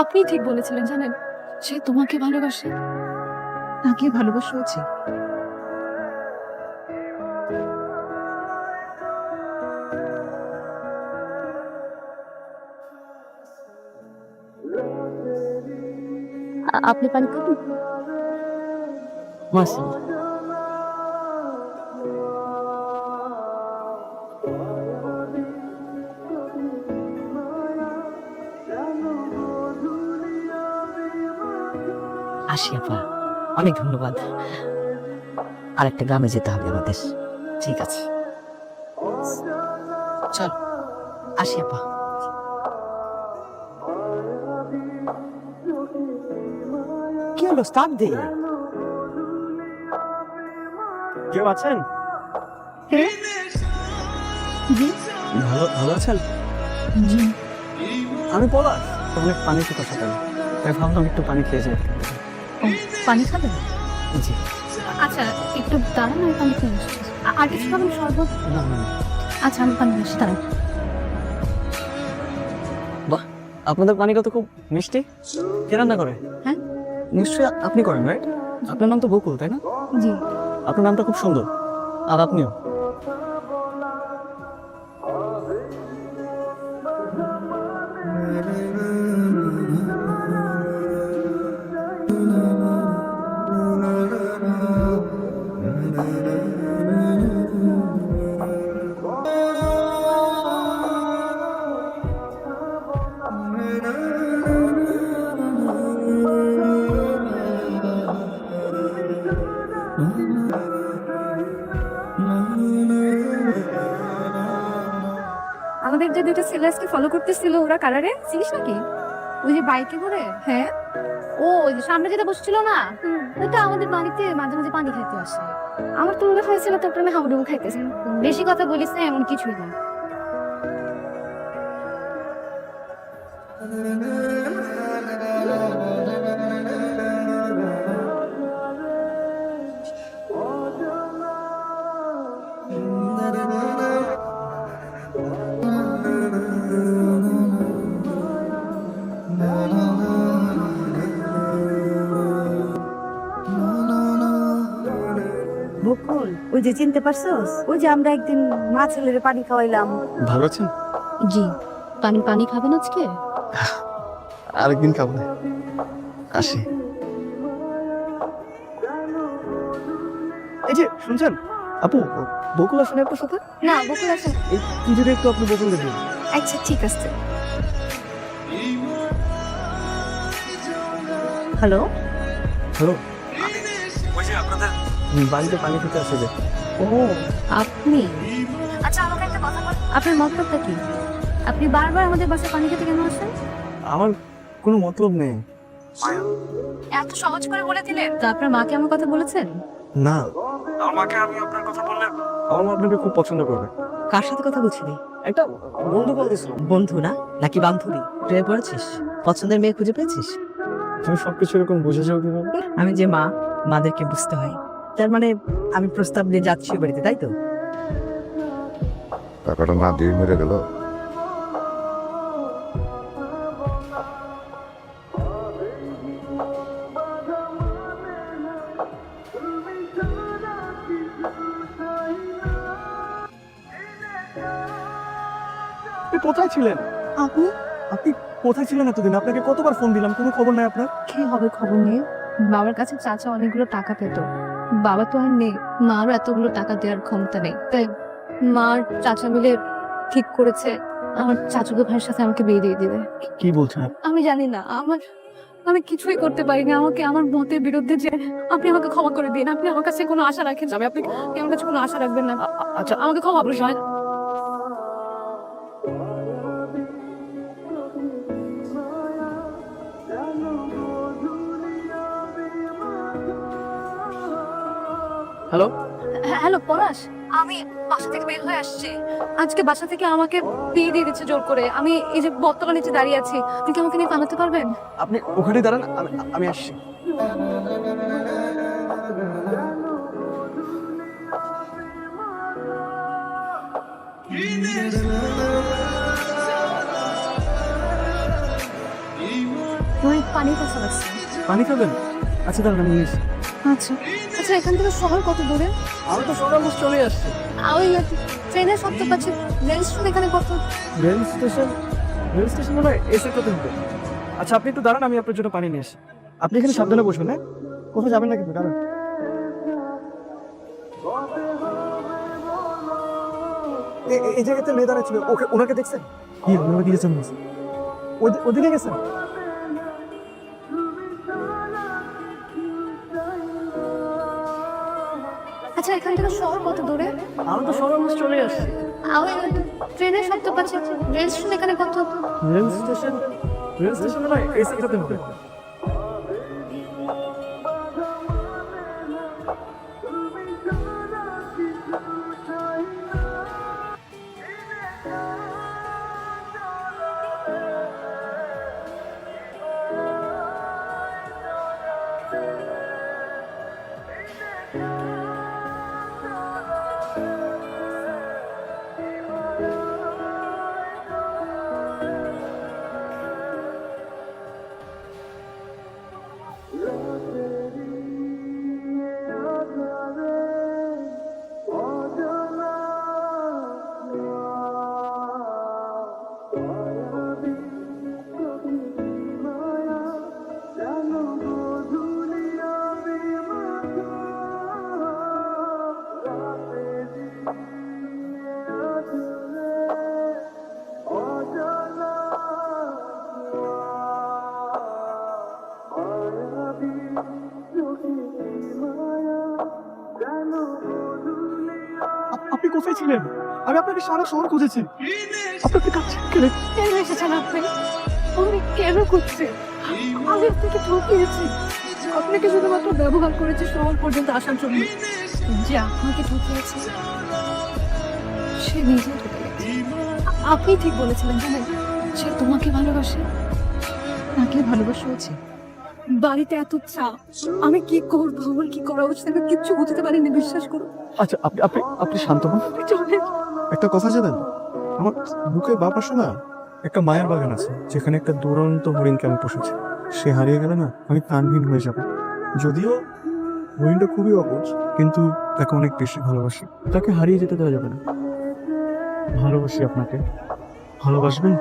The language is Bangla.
আপনি ঠিক বলেছিলেন জানেন সে তোমাকে ভালোবাসে। তাকে ভালোবাসা উচিত। আপনি পানি খাবেন? মাসি। আসি আপা। অনেক ধন্যবাদ। আরেকটা গ্রামে যেতে হবে আমাদের। ঠিক আছে। চল আসি আপা। কি হলো স্টার্ট দে কেউ আছেন? জি। ভালো ভালো আছেন? জি। আমি পলাশ। অনেক পানি পিপাসা পেল তাই ভাবলাম একটু পানি খেয়ে যাই। ও, পানি খাবেন জি। আচ্ছা একটু দাঁড়ান আমি পানি খেয়ে আসছি। আর কিছু খাবেন শরবত? না না না। আচ্ছা আমি পানি আসছি দাঁড়ান। বাহ আপনাদের পানি কত খুব মিষ্টি। কে রান্না করে? হ্যাঁ? নিশ্চয়ই আপনি করেন রাইট আপনার নাম তো বকুল তাই না? জি। আপনার নামটা খুব সুন্দর। আর আপনিও? আমাদের যে দুটো সিলাসকে ফলো করতেছিল ওরা কালারে চিনিস নাকি? ওই যে বাইকে করে? হ্যাঁ। ও ওই যে সামনে যেটা বসছিল না? ওটা আমাদের বাড়িতে মাঝে মাঝে পানি খাইতে আসে। আমার তো মনে হয়েছিল তারপরে আমি হাবুডুবু খাইতেছি বেশি কথা বলিস না এমন কিছুই না। বকুল ওই যে চিনতে পারছস? ওই যে আমরা একদিন মা ছেলের পানি খাওয়াইলাম। ভালো আছেন? জি পানি পানি খাবেন আজকে? আরেকদিন খাব আসি। এই যে শুনছেন? আপু বকুল আসেন আপনার সাথে? না বকুল আছে এই যদি একটু আপনি বকুল দেখুন আচ্ছা ঠিক আছে। হ্যালো হ্যালো ওই যে আপনাদের বাড়িতে পানি খেতে আসে যে। ও আপনি? আচ্ছা আমাকে একটা কথা বল। আপনার মতলবটা কি? আপনি বারবার আমাদের বাসায় পানি খেতে কেন আসেন? আমার কোনো মতলব নেই। এত সহজ করে বলে দিলেন তো আপনার মাকে আমার কথা বলেছেন? না। আমার মাকে আমি আপনার কথা বললে আমার মা আপনাকে খুব পছন্দ করবে। কার সাথে কথা বলছিলি? একটা বন্ধু বলতেছিল বন্ধু না নাকি বান্ধবী? প্রেমে পড়েছিস? পছন্দের মেয়ে খুঁজে পেয়েছিস? তুমি সবকিছু এরকম বুঝে যাও কীভাবে? আমি যে মা মাদেরকে বুঝতে হয়। তার মানে আমি প্রস্তাব নিয়ে যাচ্ছি বাড়িতে তাই তো? টাকাটা না দিয়ে মেরে গেল। আপনি কোথায় ছিলেন? আপনি? আপনি কোথায় ছিলেন এতদিন? আপনাকে কতবার ফোন দিলাম? কোনো খবর নাই আপনার? কি হবে খবর নেই বাবার কাছে চাচা অনেকগুলো টাকা পেত। বাবা তো আর নেই। মার এতগুলো টাকা দেওয়ার ক্ষমতা নেই। তাই মার চাচা মিলে ঠিক করেছে। আমার চাচুকে ভাইয়ের সাথে আমাকে বিয়ে দিয়ে দিবে। কি বলছেন আমি জানি না। আমার আমি কিছুই করতে পারিনি। আমাকে আমার মতের বিরুদ্ধে যে আপনি আমাকে ক্ষমা করে দিন। আপনি আমার কাছে কোনো আশা রাখেন যাবে আপনি আমার কাছে কোনো আশা রাখবেন না। আচ্ছা। আমাকে ক্ষমা করে হ্যালো? হ্যাঁ, হ্যালো পলাশ। আমি বাসা থেকে বের হয়ে আসছি। আজকে বাসা থেকে আমাকে বিয়ে দিয়ে দিচ্ছে জোর করে। আমি এই যে বটতলা নিচে দাঁড়িয়ে আছি আপনি কি আমাকে নিয়ে পালাতে পারবেন? আপনি ওখানে দাঁড়ান আমি আসছি। পানি খাবেন? আচ্ছা দাঁড়ান আমি আচ্ছা। আচ্ছা এখান থেকে শহর কত দূরে? আমি তো শহর সকাল চলে আসছি। ওই ট্রেনের শব্দ পাচ্ছি। রেল স্টেশন এখানে কত? Rail station? রেল স্টেশন মনে হয় এসে করতে হবে আচ্ছা আপনি একটু দাঁড়ান আমি আপনার জন্য পানি নিয়ে আসি। আপনি এখানে সাবধানে বসবেন হ্যাঁ? কোথাও যাবেন না কিন্তু দাঁড়ান। এই জায়গাতে মেয়ে দাঁড়াচ্ছিল ওকে ওনাকে দেখছেন? কি ওনাকে দিয়েছেন ওদিকে গেছেন? আচ্ছা এখান থেকে শহর কত দূরে? আমি তো সকাল চলে আসছি। আমি ট্রেনের শব্দ পাচ্ছি। রেল স্টেশন এখানে কত? Rail station? রেল স্টেশন এসে করতে হবে। আপনি কোথায় ছিলেন? আমি আপনাকে সারা শহর খুঁজেছি। আপনাকে কাছে গেলে কেন এসেছেন আপনি? উনি কেন করছে আমি আপনাকে ঠকিয়েছি। আপনাকে শুধুমাত্র ব্যবহার করেছি শহর পর্যন্ত আসার জন্য। যে আপনাকে ঠকিয়েছে, সে নিজে আপনি ঠিক বলেছিলেন জানেন, সে তোমাকে ভালোবাসে, তাকে ভালোবাসা উচিত বাড়িতে এত চাপ আমি কি করব? আমার কি করা উচিত? আমি কিচ্ছু বুঝতে পারিনি বিশ্বাস করুন। আচ্ছা আপনি আপনি আপনি শান্ত হন। আপনি একটা কথা জানেন? আমার বুকে বা পাশে না একটা মায়ের বাগান আছে যেখানে একটা দুরন্ত হরিণকে আমি পুষেছি। সে হারিয়ে গেলে না আমি প্রাণহীন হয়ে যাব। যদিও হরিণটা খুবই অবুঝ কিন্তু তাকে অনেক বেশি ভালোবাসি। তাকে হারিয়ে যেতে দেওয়া যাবে না। ভালোবাসি আপনাকে। ভালোবাসবেন?